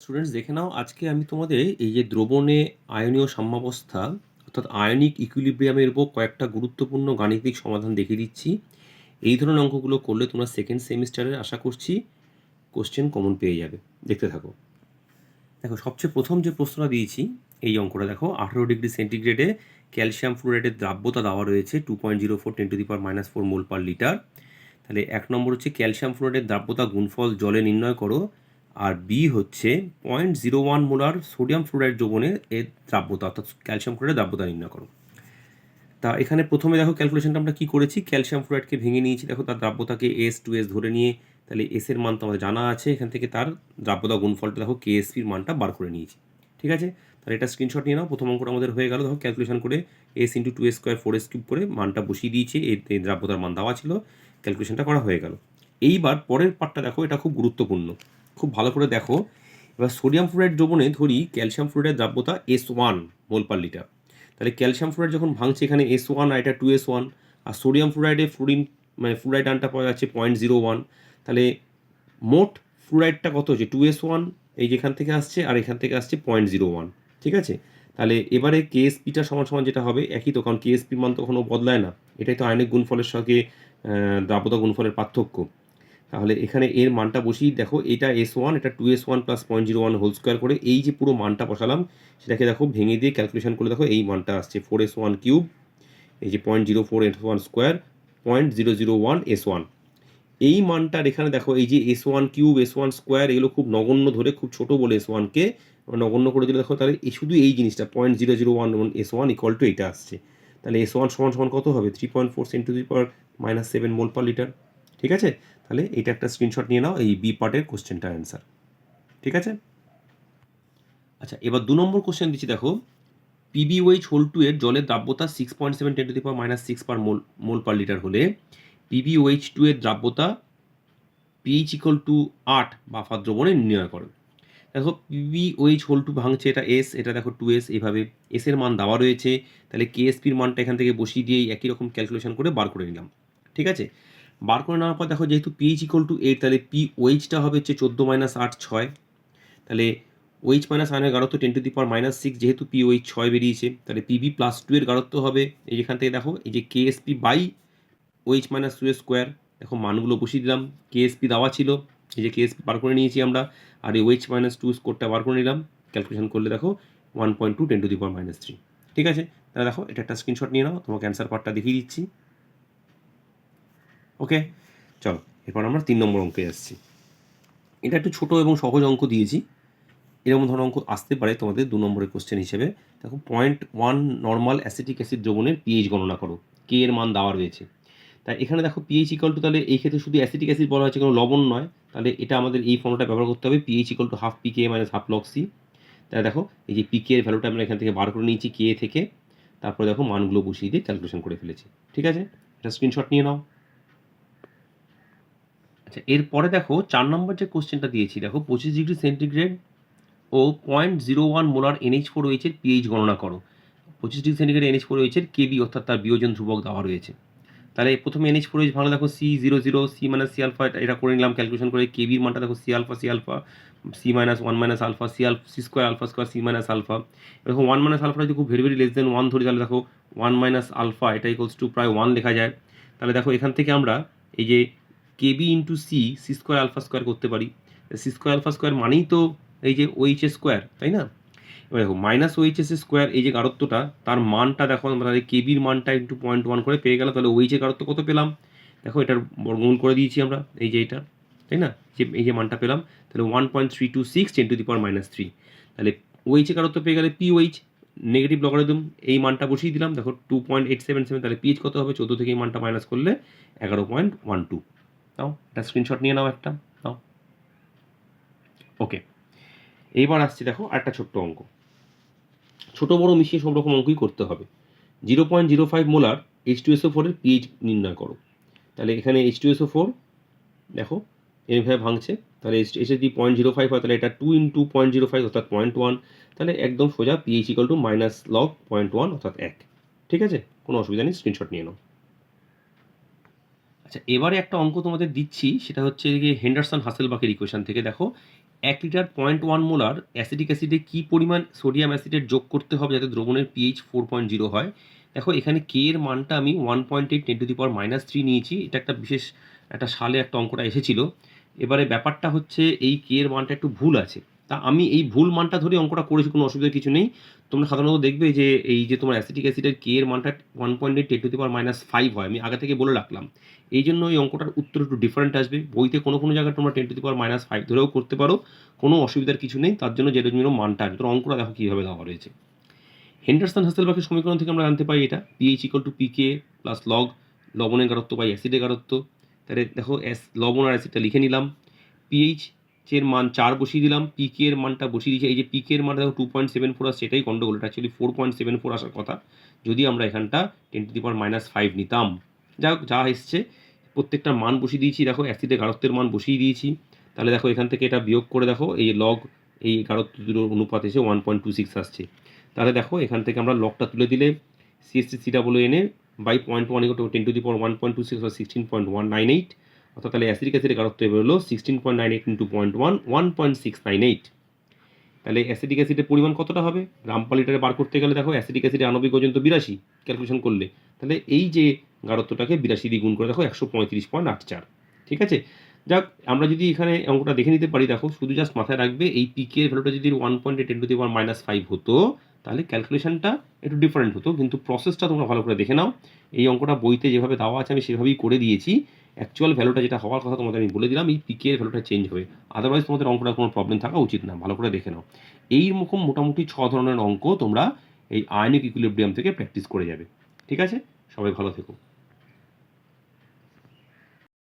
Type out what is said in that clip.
Students দেখে নাও, আজকে আমি তোমাদের এই যে দ্রবণে আয়নীয় সাম্যাবস্থা, অর্থাৎ আয়নিক ইকুইলিব্রিয়ামের উপর কয়েকটা গুরুত্বপূর্ণ গাণিতিক সমাধান দেখিয়ে দিচ্ছি। এই ধরনের অঙ্কগুলো করলে তোমরা সেকেন্ড সেমিস্টারের আশা করছি কোশ্চেন কমন পেয়ে যাবে। দেখতে থাকো। দেখো, সবচেয়ে প্রথম যে প্রশ্নটা দিয়েছি, এই অঙ্কটা দেখো, আঠারো ডিগ্রি সেন্টিগ্রেডে ক্যালসিয়াম ফ্লোরাইডের দ্রাব্যতা দেওয়া রয়েছে two point zero four ten to the power minus four mole per litre তাহলে এক নম্বর হচ্ছে ক্যালসিয়াম ফ্লোরাইডের দ্রাব্যতা গুণফল জলে নির্ণয় করো। আর বি হচ্ছে point zero one molar sodium fluoride দ্রবণে এর দ্রাব্যতা, অর্থাৎ ক্যালসিয়াম ফ্লোরাইডের দ্রাব্যতা নির্ণয় করো। তা এখানে প্রথমে দেখো ক্যালকুলেশনটা আমরা কী করেছি? ক্যালসিয়াম ফ্লোরাইডকে ভেঙে নিয়েছি। দেখো তার দ্রাব্যতাকে এস টু এস ধরে নিয়ে, তাহলে এস এর মান তো আমাদের জানা আছে। এখান থেকে তার দ্রাব্যতা গুণফলটা দেখো কেএসপির মানটা বার করে নিয়েছি। ঠিক আছে? তাহলে এটা স্ক্রিনশট নিয়ে নাও। প্রথম অঙ্কটা আমাদের হয়ে গেল। দেখো ক্যালকুলেশন করে S into two S square four S cube করে মানটা বসিয়ে দিয়েছে। এই দ্রাব্যতার মান দেওয়া ছিল। ক্যালকুলেশনটা করা হয়ে গেল। এইবার পরের পার্টটা দেখো, এটা খুব গুরুত্বপূর্ণ। খুব ভালো করে দেখো। এবার সোডিয়াম ফ্লোরাইড দ্রবণে ধরি calcium fluoride দ্রাব্যতা S one mole per litre. তাহলে ক্যালসিয়াম ফ্লোরাইড যখন ভাঙছে এখানে এস ওয়ান আর এটা টু এস ওয়ান আর সোডিয়াম ফ্লোরাইডে ফ্লোরিন মানে ফ্লোরাইড আনটা পাওয়া যাচ্ছে পয়েন্ট জিরো ওয়ান তাহলে মোট ফ্লোরাইডটা কত হচ্ছে? টু এস ওয়ান এই যেখান থেকে আসছে আর এখান থেকে আসছে পয়েন্ট জিরো ওয়ান ঠিক আছে? তাহলে এবারে কেএসপিটা সমান সমান যেটা হবে একই তো কারণ কেএসপির মান তো কখনো বদলায় না। এটাই তো আয়নিক গুণফলের সঙ্গে আহ, দ্রাব্যতা গুণফলের পার্থক্য। তাহলে এখানে এর মানটা বসিয়ে দেখো, এটা এস ওয়ান এটা two S one plus point zero one whole square করে এই যে পুরো মানটা বসালাম, সেটাকে দেখো ভেঙে দিয়ে ক্যালকুলেশন করে দেখো, এই মানটা আসছে ফোর এস ওয়ান কিউব এই যে point zero four S one square point zero zero one S one এই মানটার এখানে দেখো, এই যে S one cube S one square এগুলো খুব নগণ্য ধরে, খুব ছোটো বলে এস ওয়ানকে নগণ্য করে দিলে দেখো, তাহলে এই শুধু এই জিনিসটা point zero zero one S one equal to এটা আসছে। তাহলে এস ওয়ান সমান সমান কত হবে? Three point four ten to power minus seven mole per litre ঠিক আছে? তাহলে এটা একটা স্ক্রিনশট নিয়ে নাও, এই বি পার্টের কোশ্চেনটার অ্যান্সার ঠিক আছে? আচ্ছা এবার দু নম্বর কোশ্চেন দিচ্ছি, দেখো। পিবিওইচ হোল টু এর জলের দ্রাব্যতা six point seven ten to the power minus six per mole mole per litre হলে পিবিওইচ টু এর দ্রাব্যতা পিএইচ ইকুয়াল টু আট বাফার দ্রবণে নির্ণয় করো। দেখো পিবিওইচ হোল টু ভাঙছে, এটা এস এটা দেখো টু এস এইভাবে এস এর মান দেওয়া রয়েছে। তাহলে কেএসপির মানটা এখান থেকে বসিয়ে দিয়ে একই রকম ক্যালকুলেশন করে বার করে নিলাম। ঠিক আছে? বার করে নেওয়ার পর দেখো যেহেতু পিএইচ ইকুয়াল টু এইট তাহলে পি ওইচটা হবে হচ্ছে চোদ্দ মাইনাস আট, ছয়। তাহলে ওইচ মাইনাস আয়নের গাঢ়ত্ব ten to the power minus six যেহেতু পি ওইচ ছয় বেরিয়েছে, তাহলে পিবি প্লাস টু এর গাঢ়ত্ব হবে। এই যেখান থেকে দেখো, এই যে KSP by OH minus two এর স্কোয়ার দেখো মানগুলো বসিয়ে দিলাম। কেএসপি দেওয়া ছিল, এই যে কেএসপি বার করে নিয়েছি আমরা, আর এই ওইচ মাইনাস টু স্কোরটা বার করে নিলাম। ক্যালকুলেশন করলে দেখো one point two ten to the power minus three ঠিক আছে? তাহলে দেখো, এটা একটা স্ক্রিনশট নিয়ে নাও, তোমাকে অ্যান্সার পার্টটা দেখিয়ে দিচ্ছি। ওকে? চলো, এরপর আমরা তিন নম্বর অঙ্কে আসছি এটা একটু ছোট এবং সহজ অঙ্ক দিয়েছি। এরকম ধরনের অঙ্ক আসতে পারে তোমাদের দু নম্বরের কোশ্চেন হিসেবে। দেখো point one normal acetic acid দ্রবণের পিএইচ গণনা করো। কে এর মান দেওয়া রয়েছে। তাই এখানে দেখো পিএইচ ইকাল টু তাহলে এই ক্ষেত্রে শুধু অ্যাসিটিক অ্যাসিড বলা হয়েছে, কোনো লবণ নয়। তাহলে এটা আমাদের এই ফর্মটা ব্যবহার করতে হবে। PH equal to half PK minus half log C তাহলে দেখো, এই যে পিকে এর ভ্যালুটা আমরা এখান থেকে বার করে নিয়েছি কে থেকে। তারপরে দেখো, মানগুলো বসিয়ে দিয়ে ক্যালকুলেশন করে ফেলেছি। ঠিক আছে? এটা স্ক্রিনশট নিয়ে নাও। আচ্ছা এরপরে দেখো চার নম্বর যে কোশ্চেনটা দিয়েছি, দেখো পঁচিশ ডিগ্রি সেন্টিগ্রেড ও point zero one molar NH four ওইচের pH গণনা করো। পঁচিশ ডিগ্রি সেন্টিগ্রেড এনএইচ ফোর ওইচের কেবি অর্থাৎ তার বিয়োজন ধ্রুবক দেওয়া রয়েছে। তাহলে প্রথমে এনএইচ ফোর এইচ ভাঙলে দেখো C zero zero C minus C alpha এটা করে নিলাম ক্যালকুলেশন করে কেবির মানটা দেখো C alpha C alpha C minus one minus alpha C alpha C square alpha square C minus alpha দেখো ওয়ান মাইনাস আলফা যদি খুব very very less then one ধরি, তাহলে দেখো ওয়ান মাইনাস আলফা এটা ইকোয়ালস টু প্রায় one লেখা যায়। তাহলে দেখো এখান থেকে আমরা এই যে KB into C C square alpha square করতে পারি। সি স্কোয়ার আলফা স্কোয়ার মানেই তো এই যে ওইচ স্কোয়ার তাই না? এবার দেখো মাইনাস ওইচএস স্কোয়ার এই যে গাঢ়ত্বটা, তার মানটা দেখো আমরা তাহলে কেবির মানটা ইন্টু পয়েন্ট ওয়ান করে পেয়ে গেলাম, তাহলে ওইচের গাঢ়ত্ব কত পেলাম? দেখো এটার বর্গমূল করে দিয়েছি আমরা, এই যে এটা, তাই না? যে এই যে মানটা পেলাম, তাহলে one point three two six ten to the power minus three তাহলে ওইচের গাঢ়ত্ব পেয়ে গেলে পি ওইচ নেগেটিভ লগারিদম এই মানটা বসিয়ে দিলাম, দেখো two point eight seven seven তাহলে পিএইচ কত হবে? চোদ্দ থেকে এই মানটা মাইনাস করলে এগারো পয়েন্ট ওয়ান টু নাও, একটা স্ক্রিনশট নিয়ে নাও একটা, নাও। ওকে এইবার আসছি দেখো আরেকটা ছোট্ট অঙ্ক। ছোট বড় মিশিয়ে সব রকম অঙ্কই করতে হবে। Zero point zero five molar H two SO ফোরের পিএইচ নির্ণয় করো। তাহলে এখানে এইচ টু এসও ফোর দেখো, এইভাবে ভাঙছে। তাহলে এইচ এসে যদি পয়েন্ট জিরো ফাইভ হয়, তাহলে এটা two into point zero five অর্থাৎ পয়েন্ট ওয়ান তাহলে একদম সোজা pH equal to minus log point one অর্থাৎ এক। ঠিক আছে? কোনো অসুবিধা নেই স্ক্রিনশট নিয়ে নাও। আচ্ছা এবারে একটা অঙ্ক তোমাদের দিচ্ছি, সেটা হচ্ছে গিয়ে হেন্ডারসন হাসেলবাকের ইকুয়েশন থেকে। দেখো, এক litre point one molar acidic অ্যাসিডে কী পরিমাণ সোডিয়াম অ্যাসিডের যোগ করতে হবে যাতে দ্রবণের পিএইচ ফোর পয়েন্ট জিরো হয়? দেখো, এখানে কে এর মানটা আমি one point eight ten to the power minus three নিয়েছি। এটা একটা বিশেষ, একটা সালে একটা অঙ্কটা এসেছিল। এবারে ব্যাপারটা হচ্ছে, এই কে এর মানটা একটু ভুল আছে। তা আমি এই ভুল মানটা ধরে অঙ্কটা করেছি, কোনো অসুবিধা কিছু নেই। তোমরা সাধারণত দেখবে যে এই যে তোমার অ্যাসিটিক অ্যাসিডের কে এর মানটা one point eight ten to the power minus five হয়। আমি আগে থেকে বলে রাখলাম। এই জন্য এই অঙ্কটার উত্তর একটু ডিফারেন্ট আসবে। বইতে কোনো কোনো জায়গায় তোমরা ten to the power minus five ধরেও করতে পারো। কোনো অসুবিধার কিছু নেই। তার জন্য যেটা জন্য মানটা আসবে তোর অঙ্কটা দেখো কীভাবে দেওয়া রয়েছে। হেন্ডারসন হাসেলবাকের সমীকরণ থেকে আমরা জানতে পাই এটা। PH equal to PK plus log লবণের গারত্ব বা অ্যাসিডের গারত্ব তাহলে দেখো অ্যাস লবণ আর অ্যাসিডটা লিখে নিলাম। পিএইচ এর মান চার বসিয়ে দিলাম পিকে এর মানটা বসিয়ে দিয়েছি। এই যে পিকে এর মানটা টু পয়েন্ট সেভেন ফোর আসছে সেটাই গন্ডগোল, এটা actually four point seven four আসার কথা। যদি আমরা এখানটা ten to the power minus five নিতাম। যা হোক, যা এসছে প্রত্যেকটা মান বসিয়ে দিয়েছি। দেখো অ্যাসিডের গারত্বের মান বসিয়ে দিয়েছি। তাহলে দেখো, এখান থেকে এটা বিয়োগ করে দেখো, এই লগ এই গারত্ব দুটোর অনুপাত এসে ওয়ান পয়েন্ট টু সিক্স আসছে। তাহলে দেখো, এখান থেকে আমরা লগটা তুলে দিলে সিএসসি সি ডাবল এনে by point one ten to the power one point two six sixteen point one nine eight অর্থাৎ তাহলে অ্যাসিডিক অ্যাসিডের গারত্ব এবার হলো sixteen point nine eight into point one one point six nine eight তাহলে acidic অ্যাসিডের পরিমাণ কতটা হবে? গ্রাম পার লিটারে বার করতে গেলে দেখো অ্যাসিডিক অ্যাসিডের আণবিক ওজন তো বিরাশি ক্যালকুলেশন করলে। তাহলে এই যে গারত্বটাকে বিরাশি দিয়ে গুণ করে দেখো একশো পঁয়ত্রিশ পয়েন্ট আট চার, ঠিক আছে? যাক, আমরা যদি এখানে অঙ্কটা দেখে নিতে পারি, দেখো শুধু জাস্ট মাথায় রাখবে, এই পিকে এর ভ্যালুটা যদি one point ten to the power minus five হতো, তাহলে ক্যালকুলেশনটা একটু ডিফারেন্ট হতো। কিন্তু প্রসেসটা তোমরা ভালো করে দেখে নাও। এই অঙ্কটা বইতে যেভাবে দেওয়া আছে, আমি সেভাবেই করে দিয়েছি। অ্যাকচুয়াল ভ্যালুটা যেটা হওয়ার কথা তোমাদের আমি বলে দিলাম, এই পিকের ভ্যালুটা চেঞ্জ হবে। আদারওয়াইজ তোমাদের অঙ্কটা কোনো প্রবলেম থাকা উচিত না, ভালো করে দেখে নাও। এই রকম মোটামুটি ছ ধরনের অঙ্ক তোমরা এই আয়নিক ইকুইলিব্রিয়াম থেকে প্র্যাকটিস করে যাবে। ঠিক আছে? সবাই ভালো থেকো।